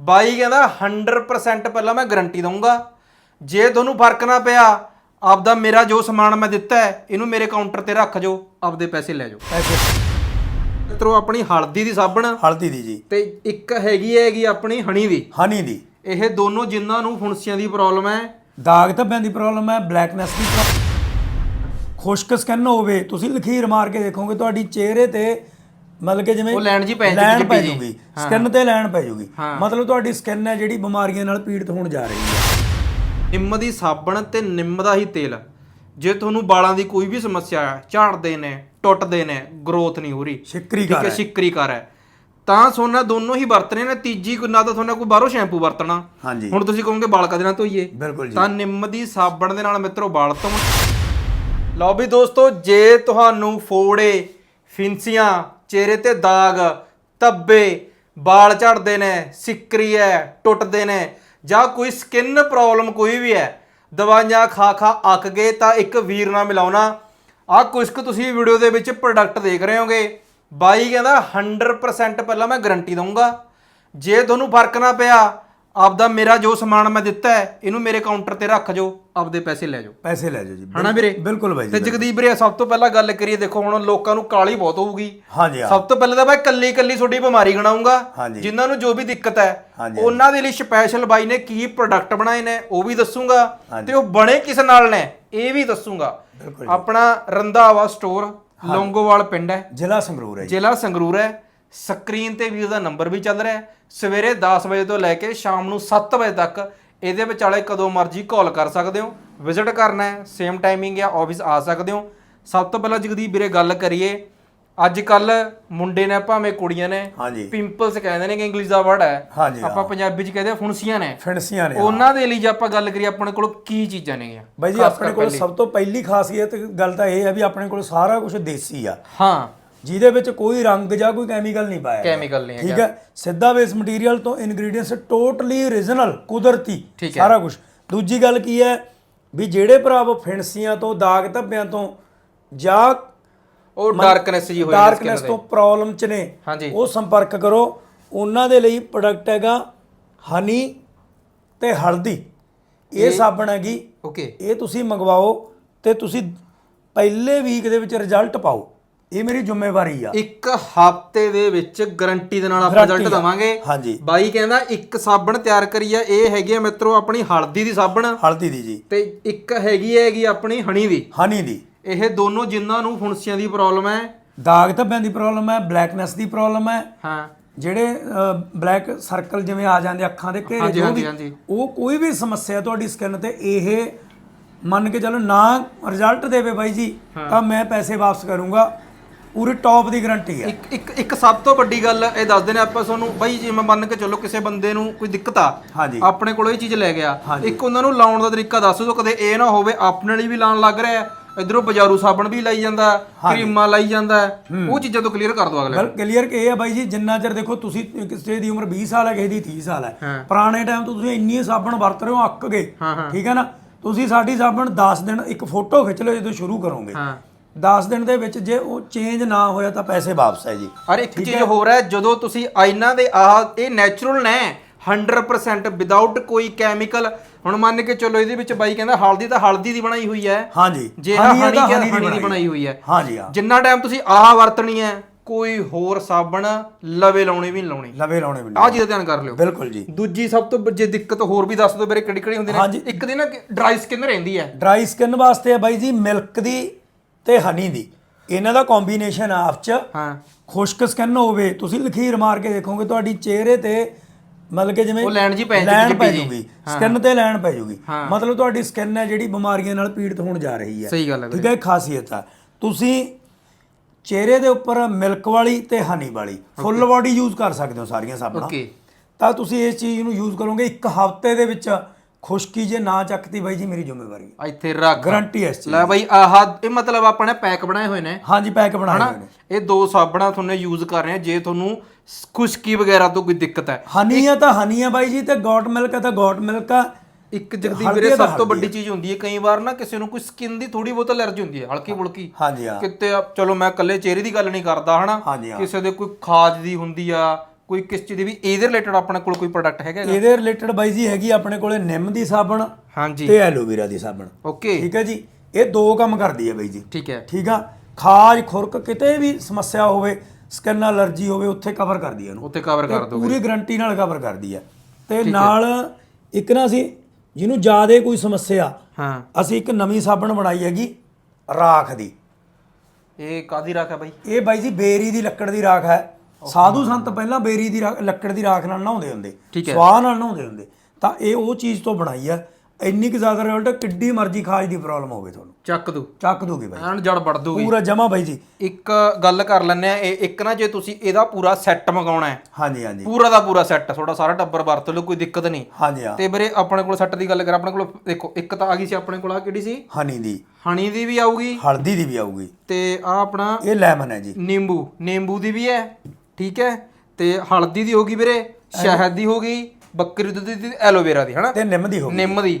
ਬਾਈ ਕਹਿੰਦਾ 100% ਪਹਿਲਾਂ ਮੈਂ ਗਾਰੰਟੀ ਦਊਂਗਾ। ਜੇ ਤੁਹਾਨੂੰ ਫ਼ਰਕ ਨਾ ਪਿਆ ਆਪਦਾ ਮੇਰਾ ਜੋ ਸਮਾਨ ਮੈਂ ਦਿੱਤਾ ਹੈ ਇਹਨੂੰ ਮੇਰੇ ਕਾਊਂਟਰ ਤੇ ਰੱਖ ਜਾਓ ਆਪਦੇ ਪੈਸੇ ਲੈ ਜਾਓ। ਪੈਸੇ। ਮਿੱਤਰੋ ਆਪਣੀ ਹਲਦੀ ਦੀ ਸਾਬਣ। ਹਲਦੀ ਦੀ ਜੀ। ਤੇ ਇੱਕ ਹੈਗੀ ਹੈਗੀ ਆਪਣੀ ਹਣੀ ਦੀ। ਹਨੀ ਦੀ। ਇਹ ਦੋਨੋਂ ਜਿਨ੍ਹਾਂ ਨੂੰ ਫੁੰਸੀਆਂ ਦੀ ਪ੍ਰੋਬਲਮ ਹੈ। ਦਾਗ ਧੱਬਿਆਂ ਦੀ ਪ੍ਰੋਬਲਮ ਹੈ ਬਲੈਕਨੈਸ ਦੀ ਪ੍ਰੋਬਲਮ ਖੁਸ਼ਕ ਸਕਿਨ ਹੋਵੇ ਤੁਸੀਂ ਲਖੀਰ ਮਾਰ ਕੇ ਦੇਖੋਗੇ ਤੁਹਾਡੀ ਚਿਹਰੇ ਤੇ ਮਤਲਬ ਕਿ ਜਿਵੇਂ ਉਹ ਲੈਣ ਜੀ ਪੈ ਲੈਣ ਪੈ। ਜੂਗੀ ਸਕਿਨ ਤੇ ਲੈਣ ਪੈ ਜੂਗੀ। ਮਤਲਬ ਤੁਹਾਡੀ ਸਕਿਨ ਹੈ ਜਿਹੜੀ ਬਿਮਾਰੀਆਂ ਨਾਲ ਪੀੜਤ ਹੋਣ ਜਾ ਰਹੀ ਹੈ। ਨਿੰਮ ਦੀ ਸਾਬਣ ਤੇ ਨਿੰਮ ਦਾ ਹੀ ਤੇਲ। ਜੇ ਤੁਹਾਨੂੰ ਵਾਲਾਂ ਦੀ ਕੋਈ ਵੀ ਸਮੱਸਿਆ ਹੈ ਝਾੜਦੇ ਨੇ ਟੁੱਟਦੇ ਨੇ ਗਰੋਥ ਨਹੀਂ ਹੋ ਰਹੀ। ਸ਼ਿਕਰੀ ਠੀਕ ਕਰ ਹੈ। ਸ਼ਿਕਰੀ ਕਰ ਹੈ। ਤਾਂ ਸੋਨਾ ਦੋਨੋਂ ਹੀ ਵਰਤਣੇ ਨੇ ਤੀਜੀ ਕੋਈ ਨਾ ਤਾਂ ਤੁਹਾਨੂੰ ਕੋਈ ਬਾਹਰੋਂ ਸ਼ੈਂਪੂ ਵਰਤਣਾ। ਹੁਣ ਤੁਸੀਂ ਕਹੋਗੇ ਵਾਲ ਕਦੇ ਨਾਲ ਧੋਈਏ? ਤਾਂ ਨਿੰਮ ਦੀ ਸਾਬਣ ਦੇ ਨਾਲ ਮਿੱਤਰੋ ਵਾਲ ਧੋਣ ਲਓ ਵੀ ਦੋਸਤੋ ਜੇ ਤੁਹਾਨੂੰ ਫੋੜੇ ਫਿੰਸੀਆਂ ਚਿਹਰੇ ਤੇ ਦਾਗ, ਧੱਬੇ, ਵਾਲ ਝੜਦੇ ਨੇ, ਸਿੱਕਰੀ ਹੈ ਟੁੱਟਦੇ ਨੇ, ਜਾਂ ਕੋਈ ਸਕਿਨ ਪ੍ਰੋਬਲਮ ਕੋਈ ਵੀ ਹੈ ਦਵਾਈਆਂ ਖਾ ਖਾ ਅੱਕ ਗਏ ਤਾਂ ਇੱਕ ਵੀਰ ਨਾਲ ਮਿਲਾਉਣਾ। ਆਹ ਕੁਝ ਕੁ ਤੁਸੀਂ ਵੀਡੀਓ ਦੇ ਵਿੱਚ ਪ੍ਰੋਡਕਟ ਦੇਖ ਰਹੇ ਹੋਗੇ। ਬਾਈ ਕਹਿੰਦਾ 100% ਪਹਿਲਾਂ ਮੈਂ ਗਾਰੰਟੀ ਦਊਂਗਾ। ਜੇ ਤੁਹਾਨੂੰ ਫ਼ਰਕ ਨਾ ਪਿਆ ਆਪਦਾ ਮੇਰਾ ਜੋ ਸਮਾਨ ਮੈਂ ਦਿੱਤਾ ਹੈ ਇਹਨੂੰ ਮੇਰੇ ਕਾਊਂਟਰ ਤੇ ਰੱਖ ਜਾਓ ਆਪਦੇ ਪੈਸੇ ਲੈ ਜਾਓ। ਪੈਸੇ ਲੈ ਜਾਓ ਜੀ ਹਨਾ ਵੀਰੇ? ਬਿਲਕੁਲ ਬਾਈ ਤੇ ਜੀ ਜਗਦੀਪ ਵੀਰੇ ਸਭ ਤੋਂ ਪਹਿਲਾਂ ਗੱਲ ਕਰੀਏ ਦੇਖੋ ਹੁਣ ਲੋਕਾਂ ਨੂੰ ਕਾਲੀ ਬਹੁਤ ਹੋਊਗੀ। ਹਾਂਜੀ ਹਾਂ। ਸਭ ਤੋਂ ਪਹਿਲਾਂ ਤਾਂ ਮੈਂ ਕੱਲੀ ਕੱਲੀ ਤੁਹਾਡੀ ਬਿਮਾਰੀ ਗਣਾਉਂਗਾ। ਹਾਂਜੀ। ਜਿਨ੍ਹਾਂ ਨੂੰ ਜੋ ਵੀ ਦਿੱਕਤ ਹੈ ਹਾਂਜੀ, ਉਹਨਾਂ ਦੇ ਲਈ ਸਪੈਸ਼ਲ ਬਾਈ ਨੇ ਕੀ ਪ੍ਰੋਡਕਟ ਬਣਾਏ ਨੇ ਉਹ ਵੀ ਦੱਸੂਗਾ। ਤੇ ਉਹ ਬਣੇ ਕਿਸ ਨਾਲ ਨੇ ਇਹ ਵੀ ਦੱਸੂਗਾ। ਬਿਲਕੁਲ ਆਪਣਾ ਰੰਧਾਵਾ ਸਟੋਰ ਲੌਂਗੋਵਾਲ ਪਿੰਡ ਹੈ। ਜ਼ਿਲ੍ਹਾ ਸੰਗਰੂਰ ਹੈ ਜੀ। ਜ਼ਿਲ੍ਹਾ ਸੰਗਰੂਰ ਹੈ। ਸਕਰੀਨ ਤੇ ਵੀਰ ਦਾ ਨੰਬਰ ਵੀ ਚੱਲ ਰਿਹਾ ਹੈ। ਸਵੇਰੇ 10 ਵਜੇ ਤੋਂ ਲੈ ਕੇ ਸ਼ਾਮ ਨੂੰ 7 ਵਜੇ ਤੱਕ ਇਹਦੇ ਵਿਚਾਲੇ ਕਦੋਂ ਮਰਜ਼ੀ ਕਾਲ ਕਰ ਸਕਦੇ ਹੋ। ਵਿਜ਼ਿਟ ਕਰਨਾ ਹੈ ਸੇਮ ਟਾਈਮਿੰਗ ਜਾਂ ਆਫਿਸ ਆ ਸਕਦੇ ਹੋ। ਸਭ ਤੋਂ ਪਹਿਲਾਂ ਜਗਦੀਪ ਵੀਰੇ ਗੱਲ ਕਰੀਏ। ਅੱਜ ਕੱਲ ਮੁੰਡੇ ਨੇ ਭਾਵੇਂ ਕੁੜੀਆਂ ਨੇ ਪਿੰਪਲਸ ਕਹਿੰਦੇ ਨੇ ਕਿ ਇੰਗਲਿਸ਼ ਦਾ ਵਰਡ ਹੈ। ਆਪਾਂ ਪੰਜਾਬੀ ਚ ਕਹਿੰਦੇ ਆ ਫੁੰਸੀਆਂ ਨੇ। ਫਿਣਸੀਆਂ ਨੇ ਉਹਨਾਂ ਦੇ ਲਈ ਜੇ ਆਪਾਂ ਗੱਲ ਕਰੀਏ ਆਪਣੇ ਕੋਲ ਕੀ ਚੀਜ਼ਾਂ ਨੇਗੀਆਂ ਬਾਈ ਜੀ ਆਪਣੇ ਕੋਲ ਸਭ ਤੋਂ ਪਹਿਲੀ ਖਾਸੀਅਤ ਗੱਲ ਤਾਂ ਇਹ ਹੈ ਵੀ ਆਪਣੇ ਕੋਲ ਸਾਰਾ ਕੁਝ ਦੇਸੀ ਆ। ਹਾਂ। ਜਿਹਦੇ ਵਿੱਚ ਕੋਈ ਰੰਗ ਜਾਂ ਕੋਈ ਕੈਮੀਕਲ ਨਹੀਂ ਪਾਇਆ ਗਿਆ। ਕੈਮੀਕਲ ਨਹੀਂ ਹੈ ਠੀਕ ਹੈ? ਸਿੱਧਾ ਵੇਸ ਮਟੀਰੀਅਲ ਤੋਂ ਇਨਗਰੀਡੀਅੰਟਸ ਟੋਟਲੀ origignal ਕੁਦਰਤੀ ਠੀਕ ਹੈ। ਸਾਰਾ ਕੁਝ ਦੂਜੀ ਗੱਲ ਕੀ ਹੈ? ਵੀ ਜਿਹੜੇ ਭਰਾਵੋ ਫਿਣਸੀਆਂ ਤੋਂ ਦਾਗ ਧੱਬਿਆਂ ਤੋਂ ਜਾਂ ਉਹ ਡਾਰਕਨੈਸ ਜੀ ਹੋ ਜਾਂਦੀ ਡਾਰਕਨੈਸ ਤੋਂ ਪ੍ਰੋਬਲਮ ਚ ਨੇ ਹਾਂਜੀ। ਉਹ ਸੰਪਰਕ ਕਰੋ। ਉਹਨਾਂ ਦੇ ਲਈ ਪ੍ਰੋਡਕਟ ਹੈਗਾ ਹਨੀ ਤੇ ਹਲਦੀ। ਇਹ ਸਾਬਣ ਹੈਗੀ। ਓਕੇ ਇਹ ਤੁਸੀਂ ਮੰਗਵਾਓ ਤੇ ਤੁਸੀਂ ਪਹਿਲੇ ਵੀਕ ਦੇ ਵਿੱਚ ਰਿਜ਼ਲਟ ਪਾਓ। ਇਹ ਮੇਰੀ ਜ਼ਿੰਮੇਵਾਰੀ ਆ। ਇੱਕ ਹਫ਼ਤੇ ਦੇ ਵਿੱਚ ਗਾਰੰਟੀ ਦੇ ਨਾਲ ਆਪਾਂ Guarantee ਰਿਜ਼ਲਟ ਆ। ਦਵਾਂਗੇ। ਹਾਂਜੀ। ਬਾਈ ਕਹਿੰਦਾ ਇੱਕ ਸਾਬਣ ਤਿਆਰ ਕਰੀ ਆ ਇਹ ਹੈਗੀ ਆ ਮਿੱਤਰੋ ਆਪਣੀ ਹਲਦੀ ਦੀ ਸਾਬਣ। ਹਲਦੀ ਦੀ ਜੀ। ਤੇ ਇੱਕ ਹੈਗੀ ਹੈਗੀ ਆਪਣੀ ਹਣੀ ਦੀ। ਹਨੀ ਦੀ। ਇਹ ਦੋਨੋਂ ਜਿਨ੍ਹਾਂ ਨੂੰ ਫੁੰਸੀਆਂ ਦੀ ਪ੍ਰੋਬਲਮ ਹੈ। ਦਾਗ ਧੱਬਿਆਂ ਦੀ ਪ੍ਰੋਬਲਮ ਹੈ ਬਲੈਕਨੈਸ ਦੀ ਪ੍ਰੋਬਲਮ ਹੈ। ਹਾਂ। ਜਿਹੜੇ ਬਲੈਕ ਸਰਕਲ ਜਿਵੇਂ ਆ ਜਾਂਦੇ ਅੱਖਾਂ ਦੇ ਘੇਰੇ ਹਾਂਜੀ, ਜੋ ਹਾਂਜੀ, ਵੀ ਹਾਂਜੀ। ਉਹ ਕੋਈ ਵੀ ਸਮੱਸਿਆ ਤੁਹਾਡੀ ਸਕਿਨ ਤੇ ਇਹ ਮੰਨ ਕੇ ਚੱਲੋ ਨਾ ਰਿਜ਼ਲਟ ਦੇਵੇ ਬਾਈ ਜੀ ਤਾਂ ਮੈਂ ਪੈਸੇ ਵਾਪਸ ਕਰੂੰਗਾ। ਪੂਰੀ ਟੌਪ ਦੀ ਗਾਰੰਟੀ ਹੈ। ਇੱਕ ਇੱਕ ਇੱਕ ਸਭ ਤੋਂ ਵੱਡੀ ਗੱਲ ਇਹ ਦੱਸਦੇ ਨੇ ਆਪਾਂ ਤੁਹਾਨੂੰ ਬਾਈ ਜੇ ਮੈਂ ਮੰਨ ਕੇ ਚੱਲੋ ਕਿਸੇ ਬੰਦੇ ਨੂੰ ਕੋਈ ਦਿੱਕਤ ਆ ਹਾਂਜੀ। ਆਪਣੇ ਕੋਲ ਇਹ ਚੀਜ਼ ਲੈ ਗਿਆ ਇੱਕ ਉਹਨਾਂ ਨੂੰ ਲਾਉਣ ਦਾ ਤਰੀਕਾ ਦੱਸ ਦਿਓ ਕਦੇ ਇਹ ਨਾ ਹੋਵੇ ਆਪਣੇ ਲਈ ਵੀ ਲਾਉਣ ਲੱਗ ਰਿਹਾ ਇਧਰੋਂ ਬਾਜ਼ਾਰੂ ਸਾਬਣ ਵੀ ਲਾਈ ਜਾਂਦਾ ਕਰੀਮਾਂ ਲਾਈ ਜਾਂਦਾ ਉਹ ਚੀਜ਼ਾਂ ਤੋਂ ਕਲੀਅਰ ਕਰ ਦਿਓ ਅਗਲੇ ਗੱਲ ਕਲੀਅਰ ਕਿ ਇਹ ਹੈ ਬਾਈ ਜੀ ਜਿੰਨਾ ਚਿਰ ਦੇਖੋ ਤੁਸੀਂ ਕਿਸੇ ਦੀ ਉਮਰ 20 ਸਾਲ ਹੈ ਕਿਸੇ ਦੀ 30 ਸਾਲ ਹੈ। ਪੁਰਾਣੇ ਟਾਈਮ ਤੋਂ ਤੁਸੀਂ ਇੰਨੀ ਸਾਬਣ ਵਰਤ ਰਹੇ ਹੋ ਅੱਕ ਗਏ ਠੀਕ ਹੈ ਨਾ? ਤੁਸੀਂ ਸਾਡੀ ਸਾਬਣ 10 ਦਿਨ ਇੱਕ ਫੋਟੋ ਖਿੱਚ ਲਓ ਜਦੋਂ ਸ਼ੁਰੂ ਕਰੋਗੇ। 10 ਦਿਨ ਦੇ ਵਿੱਚ ਜੇ ਉਹ ਚੇਂਜ ਨਾ ਹੋਇਆ ਤਾਂ ਪੈਸੇ ਵਾਪਸ ਹੈ ਜੀ। ਔਰ ਇੱਕ ਚੀਜ਼ ਹੋਰ ਹੈ ਜਦੋਂ ਤੁਸੀਂ ਆਇਨਾ ਦੇ ਆਹ ਇਹ ਨੈਚੁਰਲ ਨੇ 100% ਵਿਦਆਊਟ ਕੋਈ ਕੈਮੀਕਲ ਹੁਣ ਮੰਨ ਕੇ ਚੱਲੋ ਇਹਦੇ ਵਿੱਚ ਬਾਈ ਕਹਿੰਦਾ ਹਲਦੀ ਤਾਂ ਹਲਦੀ ਦੀ ਬਣਾਈ ਹੋਈ ਹੈ। ਹਾਂਜੀ। ਜੇ ਹਨੀ ਹੈ ਤਾਂ ਹਨੀ ਦੀ ਬਣਾਈ ਹੋਈ ਹੈ। ਹਾਂਜੀ ਹਾਂ। ਜਿੰਨਾ ਟਾਈਮ ਤੁਸੀਂ ਆਹ ਵਰਤਣੀ ਹੈ ਕੋਈ ਹੋਰ ਸਾਬਣ ਲਵੇ ਲਾਉਣੀ ਵੀ ਨਹੀਂ ਲਾਉਣੀ। ਲਵੇ ਲਾਉਣੇ ਵੀ ਆਹ ਚੀਜ਼ ਦਾ ਧਿਆਨ ਕਰ ਲਿਓ। ਬਿਲਕੁਲ ਜੀ। ਦੂਜੀ ਸਭ ਤੋਂ ਜੇ ਦਿੱਕਤ ਹੋਰ ਵੀ ਦੱਸ ਦਿਓ ਮੇਰੇ ਕਿਹੜੀ ਕਿਹੜੀ ਹੁੰਦੀ ਨੇ। ਇੱਕ ਦਿਨ ਡਰਾਈ ਸਕਿਨ ਰਹਿੰਦੀ ਹੈ। ਡਰਾਈ ਸਕਿਨ ਵਾਸਤੇ ਹੈ ਬਾਈ ਜੀ ਮਿਲਕ ਦੀ ਤੇ ਹਨੀ ਦੀ। ਇਹਨਾਂ ਦਾ ਕੰਬੀਨੇਸ਼ਨ ਆਪ ਚ ਹਾਂ। ਖੁਸ਼ਕ ਸਕਿਨ ਹੋਵੇ ਤੁਸੀਂ ਲਖੀਰ ਮਾਰ ਕੇ ਦੇਖੋਗੇ ਤੁਹਾਡੀ ਚਿਹਰੇ ਤੇ ਮਤਲਬ ਕਿ ਜਿਵੇਂ ਉਹ ਲੈਣ ਜੀ ਪੈ ਲੈਣ ਪੈ। ਜੂਗੀ ਸਕਿਨ ਤੇ ਲੈਣ ਪੈ ਜੂਗੀ। ਮਤਲਬ ਤੁਹਾਡੀ ਸਕਿਨ ਹੈ ਜਿਹੜੀ ਬਿਮਾਰੀਆਂ ਨਾਲ ਪੀੜਤ ਹੋਣ ਜਾ ਰਹੀ ਹੈ। ਸਹੀ ਗੱਲ ਹੈ ਠੀਕ ਹੈ ਇਹ ਖਾਸੀਅਤ ਆ ਤੁਸੀਂ ਚਿਹਰੇ ਦੇ ਉੱਪਰ ਮਿਲਕ ਵਾਲੀ ਤੇ ਹਨੀ ਵਾਲੀ ਫੁੱਲ ਬਾਡੀ ਯੂਜ਼ ਕਰ ਸਕਦੇ ਹੋ ਸਾਰੀਆਂ ਸਾਬਣਾਂ ਓਕੇ ਤਾਂ ਤੁਸੀਂ ਇਸ ਚੀਜ਼ ਨੂੰ ਯੂਜ਼ ਕਰੋਗੇ ਇੱਕ ਹਫ਼ਤੇ ਦੇ ਵਿੱਚ ਖੁਸ਼ਕੀ ਜੇ ਨਾ ਚੱਕਦੀ ਬਾਈ ਜੀ ਮੇਰੀ ਜ਼ਿੰਮੇਵਾਰੀ ਹੈ। ਇੱਥੇ ਰੱਖ। ਗਾਰੰਟੀ ਹੈ ਇਸ ਚੀਜ਼ ਲੈ ਬਾਈ ਆਹ ਇਹ ਮਤਲਬ ਆਪਾਂ ਨੇ ਪੈਕ ਬਣਾਏ ਹੋਏ ਨੇ। ਹਾਂਜੀ ਪੈਕ ਬਣਾਏ ਹੋਏ ਨੇ। ਇਹ ਦੋ ਸਾਬਣਾਂ ਤੁਹਾਨੂੰ ਯੂਜ਼ ਕਰ ਰਹੇ ਆ ਜੇ ਤੁਹਾਨੂੰ ਖੁਸ਼ਕੀ ਵਗੈਰਾ ਤੋਂ ਕੋਈ ਦਿੱਕਤ ਹੈ। ਹਨੀ ਆ ਤਾਂ ਹਨੀ ਆ ਬਾਈ ਜੀ ਤੇ ਗੋਟ ਮਿਲਕ ਆ ਤਾਂ ਗੋਟ ਮਿਲਕ ਆ। ਇੱਕ ਜਗਦੀਪ ਵੀਰੇ ਸਭ ਤੋਂ ਵੱਡੀ ਚੀਜ਼ ਹੁੰਦੀ ਹੈ ਕਈ ਵਾਰ ਨਾ ਕਿਸੇ ਨੂੰ ਕੋਈ ਸਕਿਨ ਦੀ ਥੋੜੀ ਬਹੁਤ ਅਲਰਜੀ ਹੁੰਦੀ ਹੈ ਹਲਕੀ ਫੁਲਕੀ। ਹਾਂਜੀ ਹਾਂ। ਕਿਤੇ ਆ- ਚਲੋ ਮੈਂ ਇਕੱਲੇ ਚਿਹਰੇ ਦੀ ਗੱਲ ਨਹੀਂ ਕਰਦਾ ਹਨਾ? ਕਿਸੇ ਦੇ ਕੋਈ ਖਾਜ ਦੀ ਹੁੰਦੀ ਆ ਕੋਈ ਕਿਸ ਚੀਜ਼ ਦੀ ਵੀ ਇਹਦੇ ਰਿਲੇਟਡ ਆਪਣੇ ਕੋਲ ਕੋਈ ਪ੍ਰੋਡਕਟ ਹੈਗਾ ਹੈਗਾ? ਇਹਦੇ ਰਿਲੇਟਡ ਬਾਈ ਜੀ ਹੈਗੀ ਆਪਣੇ ਕੋਲੇ ਨਿੰਮ ਦੀ ਸਾਬਣ ਹਾਂਜੀ। ਤੇ ਐਲੋਵੇਰਾ ਦੀ ਸਾਬਣ। ਓਕੇ ਠੀਕ ਹੈ ਜੀ? ਇਹ ਦੋ ਕੰਮ ਕਰਦੀ ਹੈ ਬਾਈ ਜੀ। ਠੀਕ ਹੈ। ਠੀਕ ਆ? ਖਾਜ ਖੁਰਕ ਕਿਤੇ ਵੀ ਸਮੱਸਿਆ ਹੋਵੇ ਸਕਿਨ ਅਲਰਜੀ ਹੋਵੇ ਉੱਥੇ ਕਵਰ ਕਰਦੀ ਹੈ ਇਹਨੂੰ। ਉੱਤੇ ਕਵਰ ਕਰ ਤੇ ਪੂਰੀ ਗਾਰੰਟੀ ਨਾਲ ਕਵਰ ਕਰਦੀ ਹੈ। ਤੇ ਨਾਲ ਇੱਕ ਨਾ ਅਸੀਂ ਜਿਹਨੂੰ ਜ਼ਿਆਦਾ ਕੋਈ ਸਮੱਸਿਆ ਹਾਂ। ਅਸੀਂ ਇੱਕ ਨਵੀਂ ਸਾਬਣ ਬਣਾਈ ਹੈਗੀ ਰਾਖ ਦੀ। ਇਹ ਕਾਦੀ ਰੱਖਾ ਬਾਈ? ਇਹ ਬਾਈ ਜੀ ਬੇਰੀ ਦੀ ਲੱਕੜ ਦੀ ਰਾਖ ਹੈ। ਸਾਧੂ ਸੰਤ ਪਹਿਲਾਂ ਬੇਰੀ ਦੀ ਰਾ- ਲੱਕੜ ਦੀ ਰਾਖ ਨਾਲ ਨਹਾਉਂਦੇ ਹੁੰਦੇ ਠੀਕ ਹੈ। ਸਵਾਹ ਨਾਲ ਨਹਾਉਂਦੇ ਹੁੰਦੇ। ਤਾਂ ਇਹ ਉਹ ਚੀਜ਼ ਤੋਂ ਬਣਾਈ ਹੈ ਇੰਨੀ ਕੁ ਜ਼ਿਆਦਾ ਰਿਜ਼ਲਟ ਕਿੱਡੀ ਮਰਜ਼ੀ ਖਾਜ ਦੀ ਪ੍ਰੋਬਲਮ ਹੋਵੇ ਤੁਹਾਨੂੰ। ਚੱਕ ਦੂ। ਚੱਕ ਦੋਗੇ ਬਾਈ। ਐਨ ਜੜ ਵੜ ਦੂਗੀ। ਪੂਰਾ ਜਮਾ ਬਾਈ ਜੀ। ਇੱਕ ਗੱਲ ਕਰ ਲੈਂਦੇ ਆ ਇਹ ਇੱਕ ਨਾ ਜੇ ਤੁਸੀਂ ਇਹਦਾ ਪੂਰਾ ਸੈੱਟ ਮੰਗਾਉਣਾ ਹੈ। ਹਾਂਜੀ ਹਾਂਜੀ। ਪੂਰਾ ਦਾ ਪੂਰਾ ਸੈੱਟ ਤੁਹਾਡਾ ਸਾਰਾ ਟੱਬਰ ਵਰਤ ਲਓ ਕੋਈ ਦਿੱਕਤ ਨਹੀਂ। ਹਾਂਜੀ ਹਾਂ। ਤੇ ਵੀਰੇ ਆਪਣੇ ਕੋਲ ਸੈੱਟ ਦੀ ਗੱਲ ਕਰ ਆਪਣੇ ਕੋਲ ਦੇਖੋ ਇੱਕ ਤਾਂ ਆ ਗਈ ਸੀ ਆਪਣੇ ਕੋਲ ਆ ਕਿਹੜੀ ਸੀ? ਹਨੀ ਦੀ। ਹਣੀ ਦੀ ਵੀ ਆਊਗੀ। ਹਲਦੀ ਦੀ ਵੀ ਆਊਗੀ। ਤੇ ਆ ਆਪਣਾ ਇਹ ਲੈਮਨ ਹੈ ਜੀ। ਨਿੰਬੂ। ਨਿੰਬੂ ਦੀ ਵੀ ਹੈ। ਠੀਕ ਹੈ? ਤੇ ਹਲਦੀ ਦੀ ਹੋਗੀ ਵੀਰੇ ਸ਼ਹਿਦ ਦੀ ਹੋਗੀ ਬੱਕਰੀ ਦੁੱਧ ਦੀ ਐਲੋਵੇਰਾ ਦੀ ਹਨਾ? ਤੇ ਨਿੰਮ ਦੀ ਹੋਊਗੀ ਨਿੰਮ ਦੀ।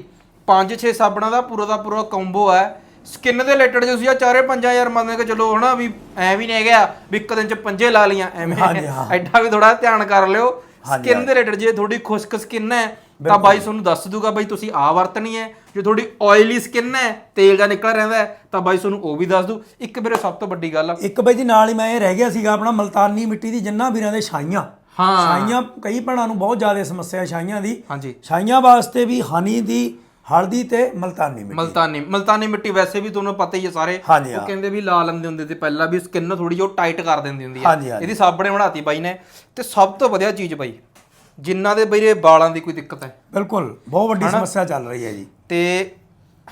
5-6 ਸਾਬਣਾਂ ਦਾ ਪੂਰਾ ਦਾ ਪੂਰਾ ਕੰਬੋ ਹੈ ਸਕਿਨ ਦੇ ਰਿਲੇਟਡ ਜੇ ਤੁਸੀਂ ਆ ਚਾਰੇ ਪੰਜਾਂ ਹਜ਼ਾਰ ਮੰਨਦੇ ਕਿ ਚਲੋ ਹਨਾ ਵੀ ਐ ਵੀ ਨਹੀਂ ਹੈਗਾ ਵੀ ਇੱਕ ਦਿਨ ਚ ਪੰਜੇ ਲਾ ਲੀਆਂ ਐਵੇਂ। ਹਾਂ। ਐਡਾ ਵੀ ਥੋੜਾ ਧਿਆਨ ਕਰ ਲਿਓ। ਸਕਿਨ ਦੇ ਰਿਲੇਟਡ ਜੇ ਥੋੜੀ ਖੁਸ਼ਕ ਸਕਿਨ ਹੈ ਤਾਂ ਬਾਈ ਤੁਹਾਨੂੰ ਦੱਸ ਦੂਗਾ ਬਾਈ ਤੁਸੀਂ ਆ ਵਰਤਣੀ ਹੈ ਜੇ ਥੋੜੀ ਆਇਲੀ ਸਕਿਨ ਹੈ ਤੇਲ ਜਾਂ ਨਿਕਲ ਰਹਿੰਦਾ ਹੈ, ਤਾਂ ਬਾਈ ਤੁਹਾਨੂੰ ਉਹ ਵੀ ਦੱਸ ਦੂ। ਇੱਕ ਵੀਰੇ ਸਭ ਤੋਂ ਵੱਡੀ ਗੱਲ ਆ। ਇੱਕ ਬਾਈ ਜੀ ਨਾਲ ਹੀ ਮੈਂ ਇਹ ਰਹਿ ਗਿਆ ਸੀਗਾ ਆਪਣਾ ਮਲਤਾਨੀ ਮਿੱਟੀ ਦੀ ਜਿੰਨਾ ਵੀਰਾਂ ਦੇ ਛਾਈਆਂ। ਹਾਂ। ਛਾਈਆਂ ਕਈ ਭੈਣਾਂ ਨੂੰ ਬਹੁਤ ਜ਼ਿਆਦਾ ਸਮੱਸਿਆ ਛਾਈਆਂ ਦੀ। ਹਾਂਜੀ। ਛਾਈਆਂ ਵਾਸਤੇ ਵੀ ਹਨੀ ਦੀ ਹਲਦੀ ਤੇ ਮਲਤਾਨੀ ਮਿੱਟੀ। ਮਲਤਾਨੀ ਮਲਤਾਨੀ ਮਿੱਟੀ ਵੈਸੇ ਵੀ ਤੁਹਾਨੂੰ ਪਤਾ ਹੀ ਹੈ ਸਾਰੇ। ਹਾਂਜੀ, ਉਹ। ਕਹਿੰਦੇ ਵੀ ਲਾ ਲੈਂਦੇ ਹੁੰਦੇ ਤੇ ਪਹਿਲਾਂ ਵੀ ਸਕਿਨ ਥੋੜੀ ਜਿਹੀ ਟਾਈਟ ਕਰ ਦਿੰਦੀ ਹੁੰਦੀ ਹੈ ਹਾਂਜੀ। ਇਹਦੀ ਸਾਬਣੇ ਬਣਾਤੀ ਬਾਈ ਨੇ। ਤੇ ਸਭ ਤੋਂ ਵਧੀਆ ਚੀਜ਼ ਬਾਈ ਜਿਨ੍ਹਾਂ ਦੇ ਇਹ ਵਾਲਾਂ ਦੀ ਕੋਈ ਦਿੱਕਤ ਹੈ? ਬਿਲਕੁਲ ਬਹੁਤ ਵੱਡੀ ਸਮੱਸਿਆ ਚੱਲ ਰਹੀ ਹੈ ਜੀ। ਤੇ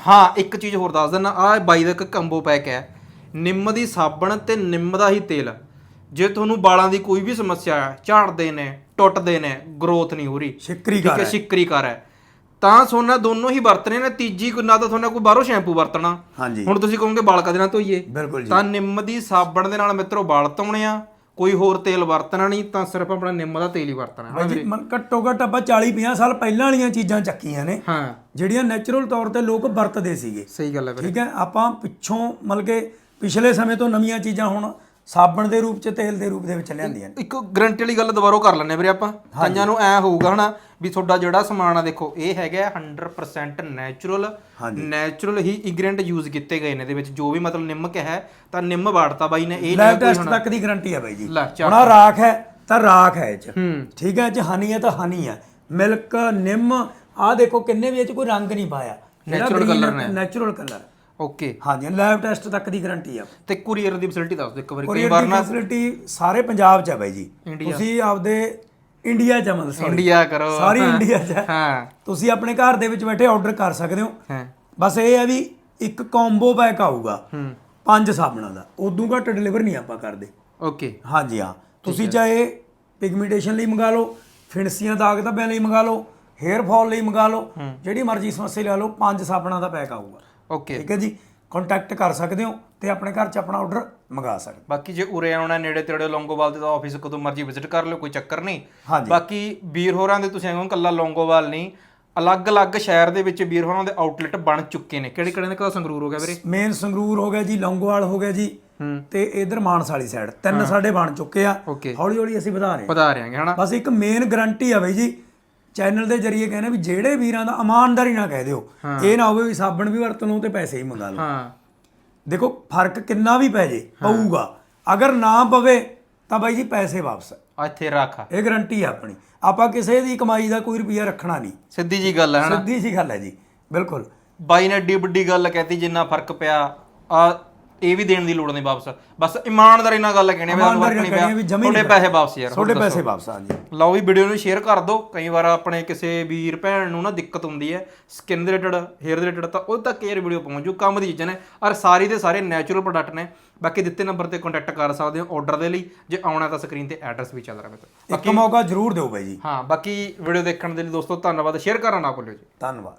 ਹਾਂ ਇੱਕ ਚੀਜ਼ ਹੋਰ ਦੱਸ ਦਿੰਦਾ ਆ ਬਾਈ ਦਾ ਇੱਕ ਕੰਬੋ ਪੈਕ ਹੈ। ਨਿੰਮ ਦੀ ਸਾਬਣ ਤੇ ਨਿੰਮ ਦਾ ਹੀ ਤੇਲ। ਜੇ ਤੁਹਾਨੂੰ ਵਾਲਾਂ ਦੀ ਕੋਈ ਵੀ ਸਮੱਸਿਆ ਹੈ ਝੜਦੇ ਨੇ ਟੁੱਟਦੇ ਨੇ ਗਰੋਥ ਨਹੀਂ ਹੋ ਰਹੀ। ਸ਼ਿਕਰੀ ਠੀਕ ਕਰ ਹੈ। ਸ਼ਿਕਰੀ ਕਰ ਹੈ। ਤਾਂ ਸੋਨਾ ਦੋਨੋਂ ਹੀ ਵਰਤਣੇ ਨੇ ਤੀਜੀ ਕੋਈ ਨਾ ਤਾਂ ਤੁਹਾਨੂੰ ਕੋਈ ਬਾਹਰੋਂ ਸ਼ੈਂਪੂ ਵਰਤਣਾ। ਹੁਣ ਤੁਸੀਂ ਕਹੋਗੇ ਵਾਲ ਕਦੇ ਨਾਲ ਧੋਈਏ। ਤਾਂ ਨਿੰਮ ਦੀ ਸਾਬਣ ਦੇ ਨਾਲ ਮਿੱਤਰੋ ਵਾਲ ਧੋਣੇ ਆ। ਕੋਈ ਹੋਰ ਤੇਲ ਵਰਤਣਾ ਨਹੀਂ ਤਾਂ ਸਿਰਫ ਆਪਣਾ ਨਿੰਮ ਦਾ ਤੇਲ ਹੀ ਵਰਤਣਾ ਹੈ। ਜੀ ਮਨ- ਘੱਟੋ ਘੱਟ ਆਪਾਂ 40 50 ਸਾਲ ਪਹਿਲਾਂ ਵਾਲੀਆਂ ਚੀਜ਼ਾਂ ਚੱਕੀਆਂ ਨੇ ਹਾਂ। ਜਿਹੜੀਆਂ ਨੈਚੁਰਲ ਤੌਰ ਤੇ ਲੋਕ ਵਰਤਦੇ ਸੀਗੇ। ਸਹੀ ਗੱਲ ਹੈ ਵੀਰੇ। ਠੀਕ ਹੈ ਆਪਾਂ ਪਿੱਛੋਂ ਮਤਲਬ ਕਿ ਪਿਛਲੇ ਸਮੇਂ ਤੋਂ ਨਵੀਆਂ ਚੀਜ਼ਾਂ ਹੁਣ ਸਾਬਣ ਦੇ ਰੂਪ ਚ ਤੇਲ ਦੇ ਰੂਪ ਦੇ ਵਿੱਚ ਲਿਆਂਦੀਆਂ ਨੇ। ਇੱਕ ਗਰੰਟੀ ਵਾਲੀ ਗੱਲ ਦੁਬਾਰਾ ਕਰ ਲੈਣੇ ਵੀਰੇ ਆਪਾਂ। ਕਈਆਂ ਨੂੰ ਐ ਹੋਊਗਾ ਹਨਾ ਵੀ ਤੁਹਾਡਾ ਜਿਹੜਾ ਸਮਾਨ ਆ ਦੇਖੋ ਇਹ ਹੈਗਾ 100% ਨੈਚੁਰਲ ਨੈਚੁਰਲ ਹੀ ਇੰਗਰੀਡੀਐਂਟ ਯੂਜ਼ ਕੀਤੇ ਗਏ ਨੇ ਇਹਦੇ ਵਿੱਚ। ਜੋ ਵੀ ਮਤਲਬ ਨਿੰਮ ਕਿਹਾ ਹੈ ਤਾਂ ਨਿੰਮ ਵਾੜਤਾ ਬਾਈ ਨੇ ਇਹ ਨਹੀਂ ਟੈਸਟ ਤੱਕ ਦੀ ਗਾਰੰਟੀ ਹੈ ਬਾਈ ਜੀ। ਹੁਣ ਰਾਖ ਹੈ ਤਾਂ ਰਾਖ ਹੈ ਇਹ ਚ। ਠੀਕ ਹੈ ਚ ਹਨੀ ਹੈ ਤਾਂ ਹਨੀ ਹੈ। ਮਿਲਕ ਨਿੰਮ ਆਹ ਦੇਖੋ ਕਿੰਨੇ ਵੀ ਇਹ ਚ ਕੋਈ ਰੰਗ ਨਹੀਂ ਪਾਇਆ। Natural colour ਨੇ। ਨੈਚੁਰਲ ਕਲਰ ਓਕੇ ਹਾਂਜੀ ਲੈਬ ਟੈਸਟ ਤੱਕ ਦੀ ਗਾਰੰਟੀ ਆ। ਤੇ ਕੁਰੀਅਰ ਦੀ ਫੈਸਿਲਿਟੀ ਦੱਸ ਦਿਓ ਇੱਕ ਵਾਰੀ ਕਈ ਵਾਰ ਨਾ ਫੈਸਿਲਿਟੀ ਸਾਰੇ ਪੰਜਾਬ ਚ ਹੈ ਬਾਈ ਜੀ। ਤੁਸੀਂ ਆਪਦੇ ਇੰਡੀਆ ਚ ਮਤਲਬ ਇੰਡੀਆ ਕਰੋ। ਸਾਰੀ ਇੰਡੀਆ ਚ ਹੈ। ਹਾਂ। ਤੁਸੀਂ ਆਪਣੇ ਘਰ ਦੇ ਵਿੱਚ ਬੈਠੇ ਆਰਡਰ ਕਰ ਸਕਦੇ ਹੋ। ਹਾਂ। ਬਸ ਇਹ ਹੈ ਵੀ ਇੱਕ ਕੰਬੋ ਪੈਕ ਆਊਗਾ। ਪੰਜ ਸਾਬਣਾਂ ਦਾ। ਉਦੋਂ ਘੱਟ ਡਿਲੀਵਰ ਨਹੀਂ ਆਪਾਂ ਕਰਦੇ। ਓਕੇ ਹਾਂਜੀ ਹਾਂ। ਤੁਸੀਂ ਚਾਹੇ ਪਿਗਮੈਂਟੇਸ਼ਨ ਲਈ ਮੰਗਾ ਲਓ ਫਿਣਸੀਆਂ ਦਾਗ ਧੱਬਿਆਂ ਲਈ ਮੰਗਾ ਲਓ ਹੇਅਰ ਫਾਲ ਲਈ ਮੰਗਾ ਲਓ ਜਿਹੜੀ ਮਰਜ਼ੀ ਸਮੱਸਿਆ ਲੈ ਲਓ ਪੰਜ ਸਾਬਣਾਂ ਦਾ ਪੈਕ ਆਊਗਾ। ਓਕੇ ਠੀਕ ਹੈ ਜੀ? ਕੰਟੈਕਟ ਕਰ ਸਕਦੇ ਹੋ ਤੇ ਆਪਣੇ ਘਰ 'ਚ ਆਪਣਾ ਆਰਡਰ ਮੰਗਾ ਸਕਦੇ ਬਾਕੀ ਜੇ ਉਰੇ ਆਉਣਾ ਨੇੜੇ ਤੇੜੇ ਲੌਂਗੋਵਾਲ ਤੇ ਤਾਂ ਆਫਿਸ ਕਦੋਂ ਮਰਜ਼ੀ ਵਿਜ਼ਿਟ ਕਰ ਲਿਓ ਕੋਈ ਚੱਕਰ ਨਹੀਂ। ਹਾਂਜੀ। ਬਾਕੀ ਵੀਰ ਹੋਰਾਂ ਦੇ ਤੁਸੀਂ ਐਵੇਂ ਕੱਲਾ ਲੌਂਗੋਵਾਲ ਨਹੀਂ ਅਲੱਗ-ਅਲੱਗ ਸ਼ਹਿਰ ਦੇ ਵਿੱਚ ਵੀਰ ਹੋਰਾਂ ਦੇ ਆਊਟਲੈਟ ਬਣ ਚੁੱਕੇ ਨੇ। ਕਿਹੜੇ ਕਿਹੜੇ ਨੇ? ਕਦਾ ਸੰਗਰੂਰ ਹੋ ਗਿਆ ਵੀਰੇ? ਮੇਨ ਸੰਗਰੂਰ ਹੋ ਗਿਆ ਜੀ ਲੌਂਗੋਵਾਲ ਹੋ ਗਿਆ ਜੀ ਹੂੰ। ਤੇ ਇਧਰ ਮਾਨਸਾ ਵਾਲੀ ਸਾਈਡ ਤਿੰਨ ਸਾਡੇ ਬਣ ਚੁੱਕੇ ਆ। ਓਕੇ ਹੌਲੀ ਹੌਲੀ ਅਸੀਂ ਵਧਾ ਰਹੇ ਹਾਂ। ਵਧਾ ਰਿਆਂਗੇ ਹਨਾ? ਬਸ ਇੱਕ ਮੇਨ ਗਾਰੰਟੀ ਆ ਬਈ ਜੀ ਚੈਨਲ ਦੇ ਜਰੀਏ ਕਹਿੰਦੇ ਵੀ ਜਿਹੜੇ ਵੀਰਾਂ ਦਾ ਇਮਾਨਦਾਰੀ ਨਾਲ ਕਹਿ ਦਿਓ ਇਹ ਨਾ ਹੋਵੇ ਵੀ ਸਾਬਣ ਵੀ ਵਰਤ ਲਓ ਤੇ ਪੈਸੇ ਹੀ ਮੰਗਾ ਲਓ। ਹਾਂ। ਦੇਖੋ ਫ਼ਰਕ ਕਿੰਨਾ ਵੀ ਪੈ ਜੇ ਪਊਗਾ। ਅਗਰ ਨਾ ਪਵੇ ਤਾਂ ਬਾਈ ਜੀ ਪੈਸੇ ਵਾਪਸ। ਇੱਥੇ ਰੱਖ। ਇਹ ਗਾਰੰਟੀ ਆ ਆਪਣੀ। ਆਪਾਂ ਕਿਸੇ ਦੀ ਕਮਾਈ ਦਾ ਕੋਈ ਰੁਪਿਆ ਰੱਖਣਾ ਨਹੀਂ। ਸਿੱਧੀ ਜੀ ਗੱਲ ਹੈ ਹਨਾ? ਸਿੱਧੀ ਜੀ ਗੱਲ ਹੈ ਜੀ। ਬਿਲਕੁਲ। ਬਾਈ ਨੇ ਏਡੀ ਵੱਡੀ ਗੱਲ ਕਹਿਤੀ ਜਿੰਨਾ ਫ਼ਰਕ ਪਿਆ। ਆ ਇਹ ਵੀ ਦੇਣ ਦੀ ਲੋੜ ਨਹੀਂ ਵਾਪਸ। ਬਸ ਇਮਾਨਦਾਰੀ ਨਾਲ ਗੱਲ ਕਹਿਣੀ ਵੀ ਤੁਹਾਨੂੰ ਵੀ ਪਿਆ ਤੁਹਾਡੇ ਪੈਸੇ ਵਾਪਸ ਯਾਰ ਤੁਹਾਡੇ ਪੈਸੇ ਵਾਪਸ ਆ ਜੀ। ਲਓ ਵੀ ਵੀਡੀਓ ਨੂੰ ਸ਼ੇਅਰ ਕਰ ਦਿਓ ਕਈ ਵਾਰ ਆਪਣੇ ਕਿਸੇ ਵੀਰ ਭੈਣ ਨੂੰ ਨਾ ਦਿੱਕਤ ਹੁੰਦੀ ਹੈ ਸਕਿਨ ਦੇ ਰਿਲੇਟਡ ਹੇਅਰ ਦੇ ਰਿਲੇਟਡ ਤਾਂ ਉਹ ਤੱਕ ਇਹ ਵੀਡੀਓ ਪਹੁੰਚੂ ਕੰਮ ਦੀ ਚੀਜ਼ਾਂ ਨੇ ਔਰ ਸਾਰੀ ਦੇ ਸਾਰੇ ਨੈਚੁਰਲ ਪ੍ਰੋਡਕਟ ਨੇ ਬਾਕੀ ਦਿੱਤੇ ਨੰਬਰ ਤੇ ਕੰਟੈਕਟ ਕਰ ਸਕਦੇ ਹੋ ਆਰਡਰ ਦੇ ਲਈ ਜੇ ਆਉਣਾ ਤਾਂ ਸਕਰੀਨ ਤੇ ਐਡਰੈਸ ਵੀ ਚੱਲ ਰਿਹਾ ਮੇਰੇ ਇੱਕ ਮੌਕਾ ਜ਼ਰੂਰ ਦਿਓ ਬਾਈ ਜੀ। ਹਾਂ ਬਾਕੀ ਵੀਡੀਓ ਦੇਖਣ ਦੇ ਲਈ ਦੋਸਤੋ ਧੰਨਵਾਦ ਸ਼ੇਅਰ ਕਰਨਾ ਨਾ ਭੁੱਲਿਓ ਜੀ। ਧੰਨਵਾਦ।